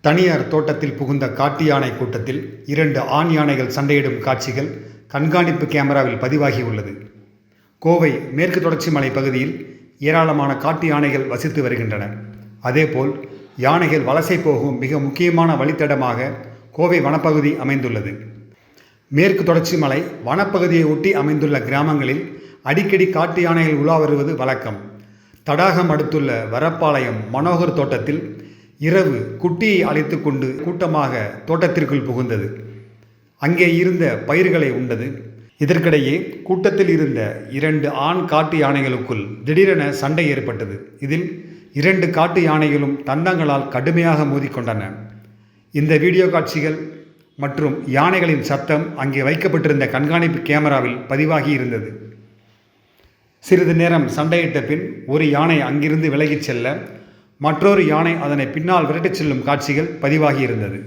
தனியார் தோட்டத்தில் புகுந்த காட்டு யானை கூட்டத்தில் இரண்டு ஆண் யானைகள் சண்டையிடும் காட்சிகள் கண்காணிப்பு கேமராவில் பதிவாகியுள்ளது. கோவை மேற்கு தொடர்ச்சி மலை பகுதியில் ஏராளமான காட்டு யானைகள் வசித்து வருகின்றன. அதேபோல் யானைகள் வலசை போகும் மிக முக்கியமான வழித்தடமாக கோவை வனப்பகுதி அமைந்துள்ளது. மேற்கு தொடர்ச்சி மலை வனப்பகுதியை ஒட்டி அமைந்துள்ள கிராமங்களில் அடிக்கடி காட்டு யானைகள் உலா வருவது வழக்கம். தடாகம் அடுத்துள்ள வரப்பாளையம் மனோகர் தோட்டத்தில் இரவு குட்டியை அழைத்து கொண்டு கூட்டமாக தோட்டத்திற்குள் புகுந்தது. அங்கே இருந்த பயிர்களை உண்டது. இதற்கிடையே கூட்டத்தில் இருந்த இரண்டு ஆண் காட்டு யானைகளுக்குள் திடீரென சண்டை ஏற்பட்டது. இதில் இரண்டு காட்டு யானைகளும் தந்தங்களால் கடுமையாக மோதிக்கொண்டன. இந்த வீடியோ காட்சிகள் மற்றும் யானைகளின் சத்தம் அங்கே வைக்கப்பட்டிருந்த கண்காணிப்பு கேமராவில் பதிவாகி இருந்தது. சிறிது நேரம் சண்டையிட்ட பின் ஒரு யானை அங்கிருந்து விலகிச் செல்ல மற்றொரு யானை அதனை பின்னால் விரட்டிச் செல்லும் காட்சிகள் பதிவாகியிருந்தது.